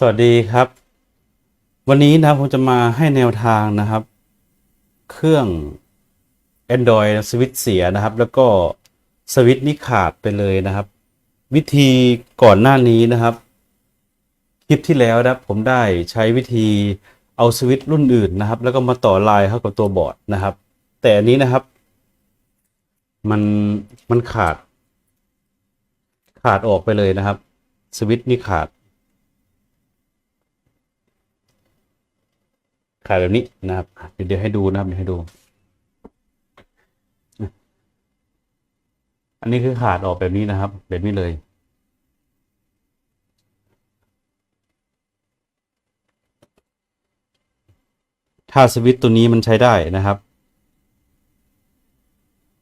สวัสดีครับ วันนี้นะครับผมจะมาให้แนวทางนะครับ เครื่อง Android สวิตเสียนะครับ แล้วก็สวิตนี่ขาดไปเลยนะครับ วิธีก่อนหน้านี้นะครับ คลิปที่แล้วนะครับผมได้ใช้วิธีเอาสวิตรุ่นอื่นนะครับ แล้วก็มาต่อลายเข้ากับตัวบอร์ดนะครับ แต่อันนี้นะครับ มันมันขาด ขาดออกไปเลยนะครับ สวิตนี่ขาด ขายแบบนี้นะครับเดี๋ยวให้ดูนะครับเดี๋ยวให้ดู อันนี้คือขาดออกแบบนี้นะครับ แบบนี้เลยถ้าสวิตตัวนี้มันใช้ได้นะครับ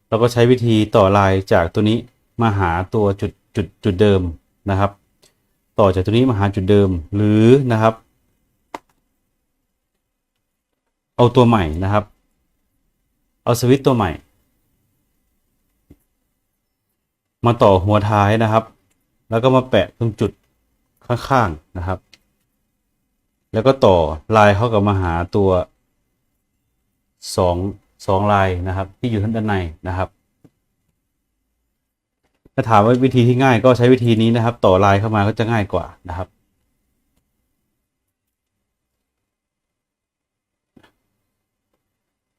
เราก็ใช้วิธีต่อลายจากตัวนี้มาหาตัวจุดจุดจุดเดิมนะครับ ต่อจากตัวนี้มาหาจุดเดิมหรือนะครับ เอาตัวใหม่นะครับ เอาสวิตตัวใหม่ มาต่อหัวท้ายนะครับ แล้วก็มาแปะตรงจุดข้างๆนะครับ แล้วก็ต่อลายเข้ากับมาหาตัวสองสองลายนะครับ ที่อยู่ด้านในนะครับ ถ้าถามว่าวิธีที่ง่ายก็ใช้วิธีนี้นะครับ ต่อลายเข้ามาก็จะง่ายกว่านะครับ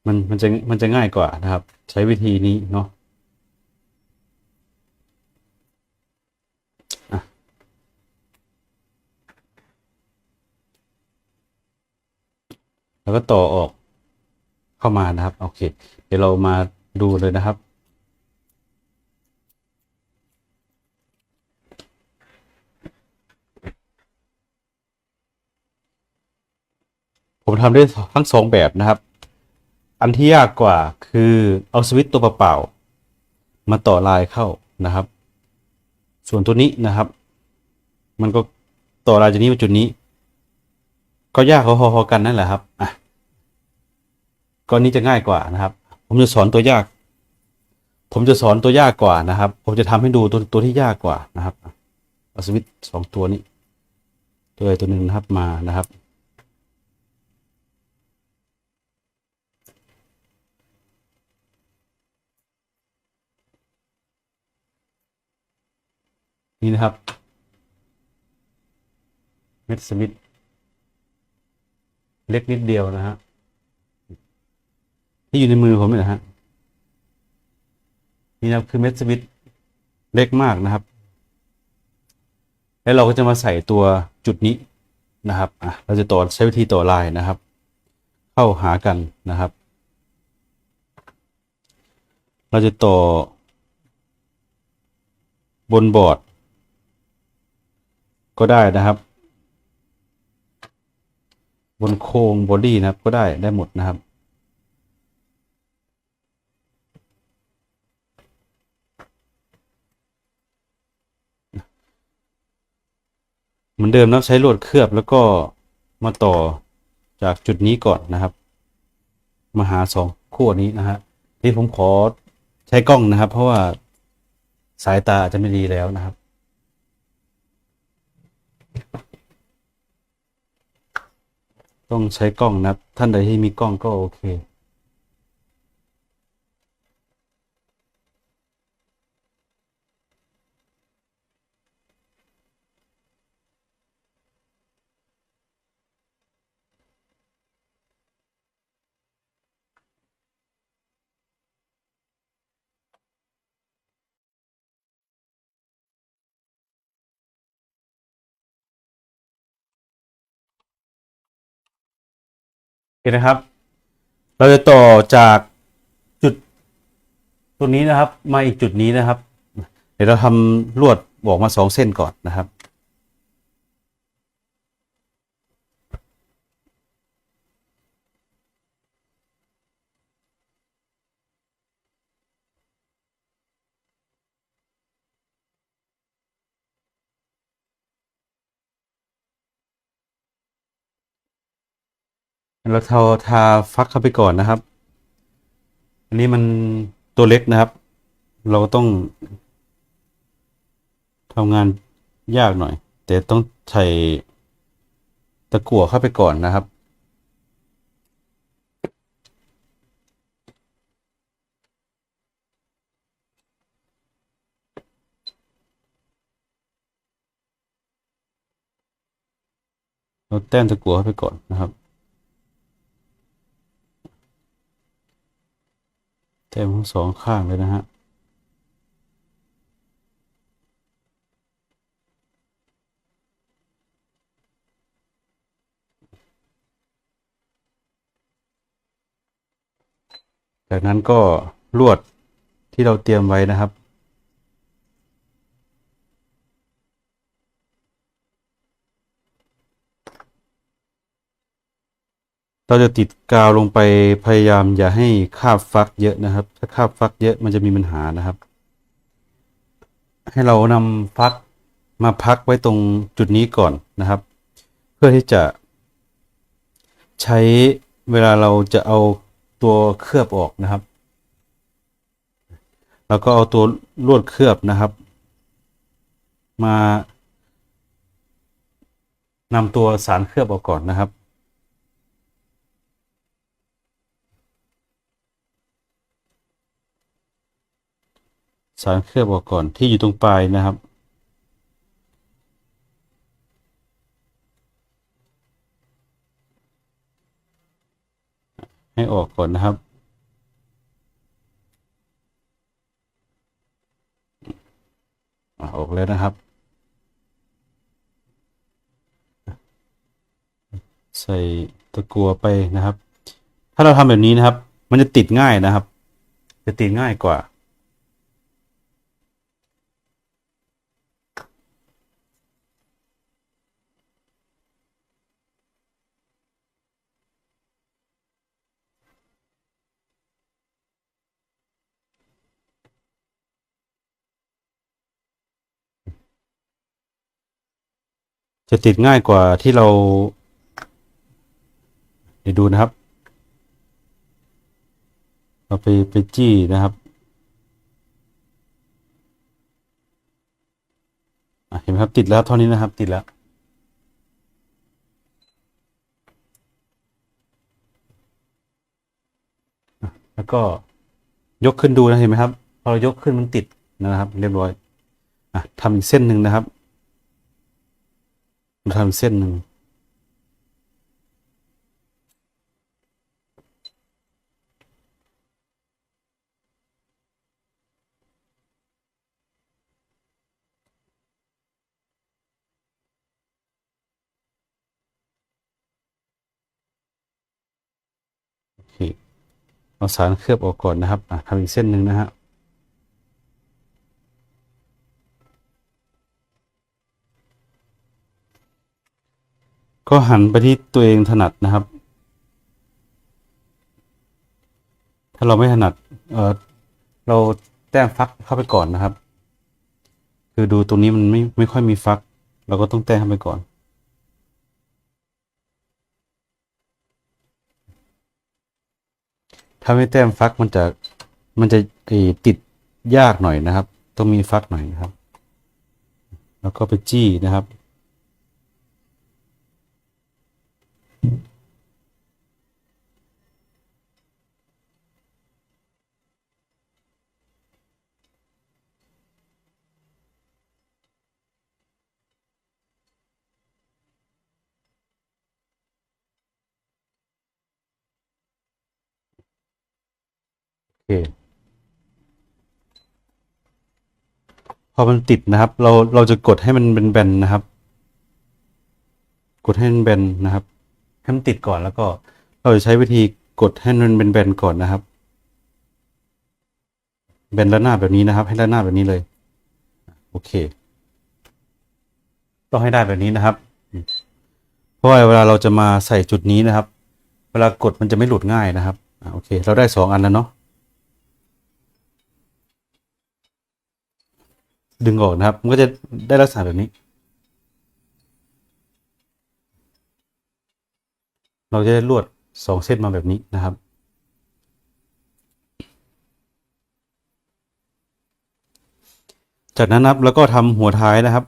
มันมันจะมันจะง่ายกว่านะครับ ใช้วิธีนี้เนาะแล้วก็ต่อออกเข้ามานะครับ โอเค เดี๋ยวเรามาดูเลยนะครับ ผมทำได้ทั้งสองแบบนะครับ อันที่ยากกว่าคือเอาสวิตตัวเปล่าๆมาต่อลายเข้านะครับ ส่วนตัวนี้นะครับ มันก็ต่อลายจากนี้มาจุดนี้ ก็ยากพอๆกันนั่นแหละครับอะก้อนนี้จะง่ายกว่านะครับ ผมจะสอนตัวยาก ผมจะสอนตัวยากกว่านะครับ ผมจะทำให้ดูตัวตัวที่ยากกว่านะครับเอาสวิตสองตัวนี้ ตัวใดตัวหนึ่งนะครับมานะครับ นี่นะครับเม็ดสมิธเล็กนิดเดียวนะฮะที่อยู่ในมือผมนี่นะฮะนี่นะครับคือเม็ดสมิธเล็กมากนะครับ แล้วเราก็จะมาใส่ตัวจุดนี้นะครับอะเราจะต่อใช้วิธีต่อลายนะครับ เข้าหากันนะครับ เราจะต่อบนบอร์ด ก็ได้นะครับ บนโครงบอดี้นะครับ ก็ได้ได้หมดนะครับ เหมือนเดิมนะใช้ลวดเคลือบแล้วก็มาต่อจากจุดนี้ก่อนนะครับ มาหาสองขั้วนี้นะฮะที่ผมขอใช้กล้องนะครับ เพราะว่าสายตาอาจจะไม่ดีแล้วนะครับ ต้องใช้กล้องนะครับ ท่านใดที่มีกล้องก็โอเค เคนะครับ เราจะต่อจากจุดตรงนี้นะครับ มาอีกจุดนี้นะครับ เดี๋ยวเราทำลวดบอกมาสองเส้นก่อนนะครับ เราทาทาฟักเข้าไปก่อนนะครับ อันนี้มันตัวเล็กนะครับ เราก็ต้องทำงานยากหน่อย แต่ต้องใส่ตะกั่วเข้าไปก่อนนะครับ เราแต้มตะกั่วเข้าไปก่อนนะครับ ต้มทั้งสองข้างเลยนะฮะจากนั้นก็ลวดที่เราเตรียมไว้นะครับ เราจะติดกาวลงไปพยายามอย่าให้คาบฟักเยอะนะครับ ถ้าคาบฟักเยอะมันจะมีปัญหานะครับ ให้เรานำฟักมาพักไว้ตรงจุดนี้ก่อนนะครับ เพื่อที่จะ ใช้เวลาเราจะเอาตัวเคลือบออกนะครับ แล้วก็เอาตัวลวดเคลือบนะครับ มานำตัวสารเคลือบออกก่อนนะครับ สารเคลือบออกก่อนที่อยู่ตรงปลายนะครับ ให้ออกก่อนนะครับอออกแล้วนะครับ ใส่ตะกัวไปนะครับ ถ้าเราทำแบบนี้นะครับ มันจะติดง่ายนะครับ จะติดง่ายกว่า จะติดง่ายกว่าที่เรา เดี๋ยวดูนะครับ เราไปไปจี้นะครับเห็นไหมครับติดแล้วเท่านี้นะครับ ติดแล้ว แล้วก็ยกขึ้นดูนะเห็นไหมครับ พอเรายกขึ้นมันติดนะครับ เรียบร้อยอะทำอีกเส้นหนึ่งนะครับ ทำเส้นหนึ่งโอเคเอาสารเคลือบออกก่อนนะครับทำอีกเส้นหนึ่งนะฮะ ก็หันไปที่ตัวเองถนัดนะครับ ถ้าเราไม่ถนัด เออเราแต้มฟักเข้าไปก่อนนะครับ คือดูตรงนี้มันไม่ไม่ค่อยมีฟัก เราก็ต้องแต้มเข้าไปก่อน ถ้าไม่แต้มฟักมันจะมันจะติดยากหน่อยนะครับ ต้องมีฟักหน่อยนะครับ แล้วก็ไปจี้นะครับ เค พอมันติดนะครับ เราเราจะกดให้มันเป็นแบนนะครับ กดให้มันแบนนะครับให้มันติดก่อนแล้วก็ เราจะใช้วิธีกดให้มันเป็นแบนก่อนนะครับ แบนด้านหน้าแบบนี้นะครับ ให้ด้านหน้าแบบนี้เลย โอเค ต้องให้ได้แบบนี้นะครับ เพราะว่าเวลาเราจะมาใส่จุดนี้นะครับ เวลากดมันจะไม่หลุดง่ายนะครับโอเค เราได้สองอันแล้วเนาะ ดึงออกนะครับ มันก็จะได้ลักษณะแบบนี้ เราจะได้ลวดสองเส้นมาแบบนี้นะครับ จากนั้นนะครับแล้วก็ทำหัวท้ายนะครับ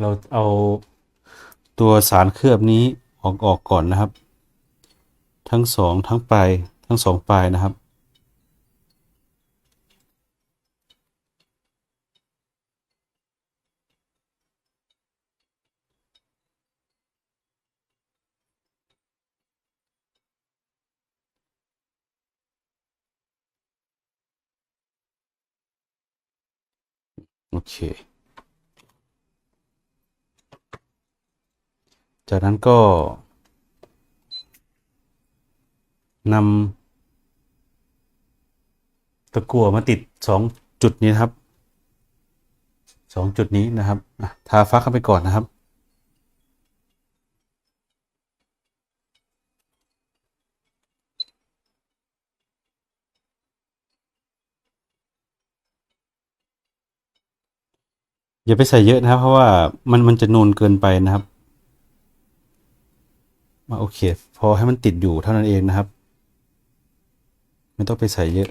เราเอา ตัวสารเคลือบนี้ออกออกก่อนนะครับ ทั้งสองทั้งปลายทั้งสองปลายนะครับ โอเค จากนั้นก็นำตะกั่วมาติดสองจุดนี้นะครับสองจุดนี้นะครับทาฟักเข้าไปก่อนนะครับอย่าไปใส่เยอะนะครับ เพราะว่ามันมันจะนูนเกินไปนะครับ มาโอเค พอให้มันติดอยู่เท่านั้นเองนะครับ ไม่ต้องไปใส่เยอะ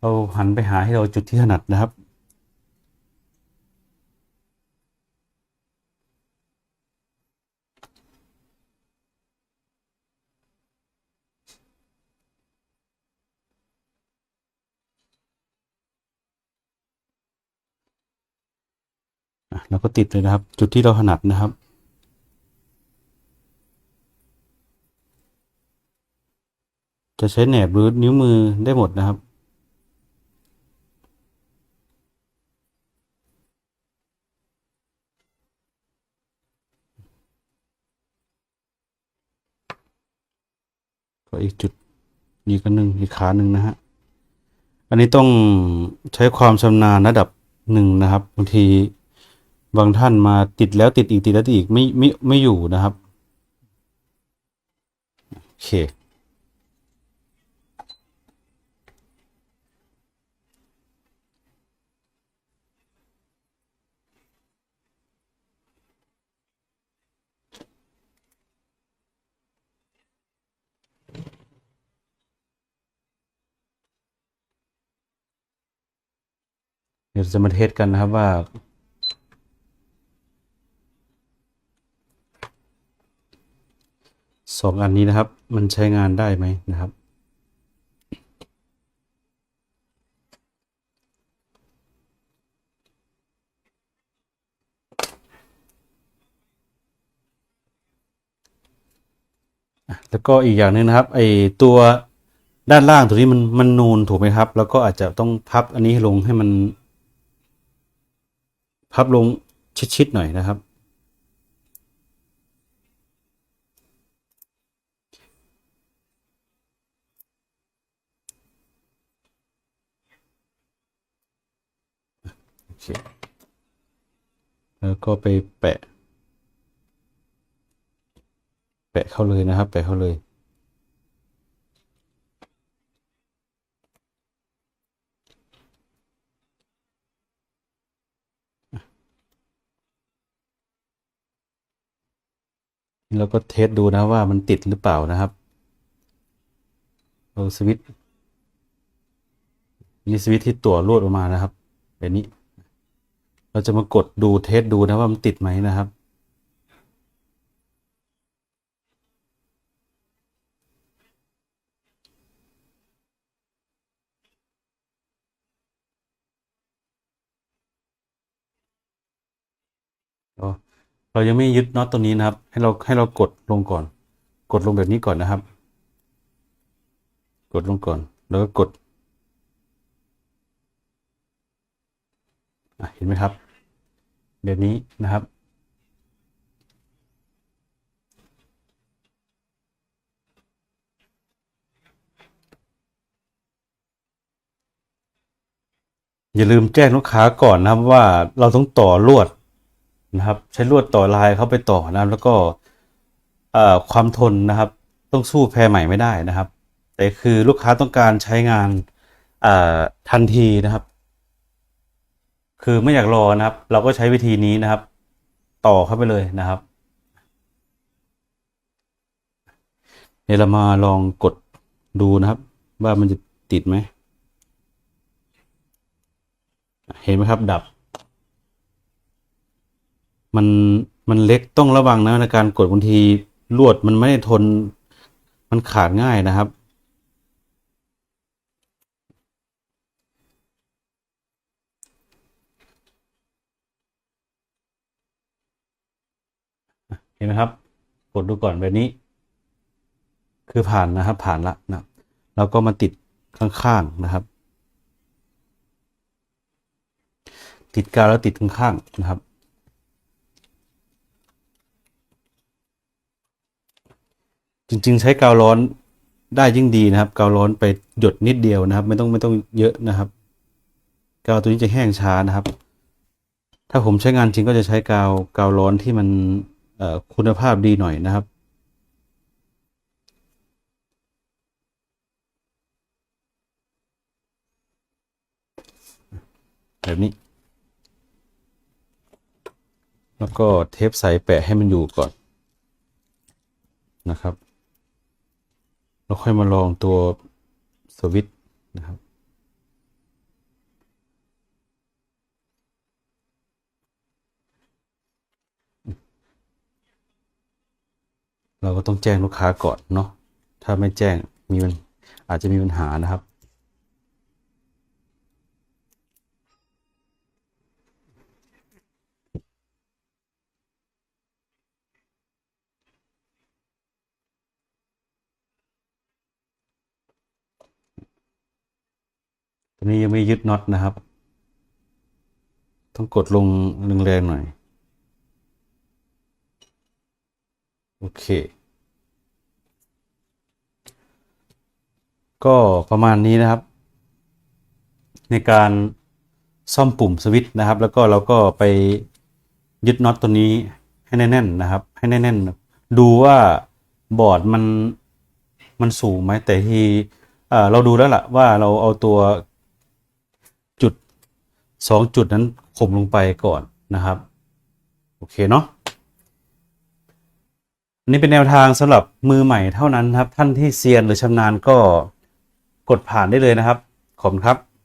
เราหันไปหาให้เราจุดที่ถนัดนะครับ อะแล้วก็ติดเลยนะครับ จุดที่เราถนัดนะครับ จะใช้แหนบหรือนิ้วมือได้หมดนะครับก็อีกจุดอีกอันหนึ่งอีกขาหนึ่งนะฮะ อันนี้ต้องใช้ความชำนาญระดับหนึ่งนะครับบางที บางท่านมาติดแล้วติดอีกติดแล้วติดอีกไม่ไม่ไม่อยู่นะครับ โอเค เดี๋ยวจะมาเทสกันนะครับว่า สองอันนี้นะครับ มันใช้งานได้ไหมนะครับ แล้วก็อีกอย่างหนึ่งนะครับไอตัวด้านล่างตัวนี้มันมันนูนถูกไหมครับ แล้วก็อาจจะต้องพับอันนี้ลงให้มัน พับลงชิดๆหน่อยนะครับ โอ เคแล้วก็ไปแปะ แปะเข้าเลยนะครับ แปะเข้าเลย แล้วก็เทสดูนะว่ามันติดหรือเปล่านะครับเราสวิตช์นี่สวิตช์ที่ตัวรวดออกมานะครับแบบนี้ เราจะมากดดูเทสดูนะว่ามันติดไหมนะครับเราเรายังไม่ยึดน็อตตัวนี้นะครับ ให้เราให้เรากดลงก่อน กดลงแบบนี้ก่อนนะครับ กดลงก่อน แล้วก็กดเห็นไหมครับ แบบนี้นะครับ อย่าลืมแจ้งลูกค้าก่อนนะครับว่าเราต้องต่อลวดนะครับ ใช้ลวดต่อลายเข้าไปต่อนะครับ แล้วก็ความทนนะครับ ต้องสู้แพรใหม่ไม่ได้นะครับ แต่คือลูกค้าต้องการใช้งานทันทีนะครับ คือไม่อยากรอนะครับ เราก็ใช้วิธีนี้นะครับ ต่อเข้าไปเลยนะครับเดี๋ยวเรามาลองกดดูนะครับ ว่ามันจะติดไหม เห็นไหมครับดับ มันมันเล็กต้องระวังนะในการกดบางทีลวดมันไม่ได้ทน มันขาดง่ายนะครับ เห็นไหมครับ กดดูก่อนแบบนี้ คือผ่านนะครับ ผ่านละนะแล้วก็มาติดข้างๆนะครับ ติดกาวแล้วติดข้างๆนะครับ จริงๆ ใช้กาวร้อนได้ยิ่งดีนะครับ กาวร้อนไปหยดนิดเดียวนะครับ ไม่ต้องไม่ต้องเยอะนะครับ กาวตัวนี้จะแห้งช้านะครับ ถ้าผมใช้งานจริงก็จะใช้กาวกาวร้อนที่มัน คุณภาพดีหน่อยนะครับ แบบนี้ แล้วก็เทปใสแปะให้มันอยู่ก่อนนะครับ แล้วค่อยมาลองตัวสวิตช์นะครับ เราก็ต้องแจ้งลูกค้าก่อนเนาะถ้าไม่แจ้งมีมันอาจจะมีปัญหานะครับตัวนี้ยังไม่ยึดน็อตนะครับ ต้องกดลงแรงๆหน่อย โอเค ก็ประมาณนี้นะครับ ในการซ่อมปุ่มสวิตช์นะครับ แล้วก็เราก็ไปยึดน็อตตัวนี้ให้แน่นๆนะครับ ให้แน่นๆ ดูว่าบอร์ดมันมันสูงไหมแต่ที่เราดูแล้วล่ะว่าเราเอาตัวจุดสองจุดนั้นข่มลงไปก่อนนะครับ โอเคเนาะอันนี้เป็นแนวทางสำหรับมือใหม่เท่านั้นครับ ท่านที่เซียนหรือชำนาญก็ กดผ่านได้เลยนะครับ ขอบคุณครับ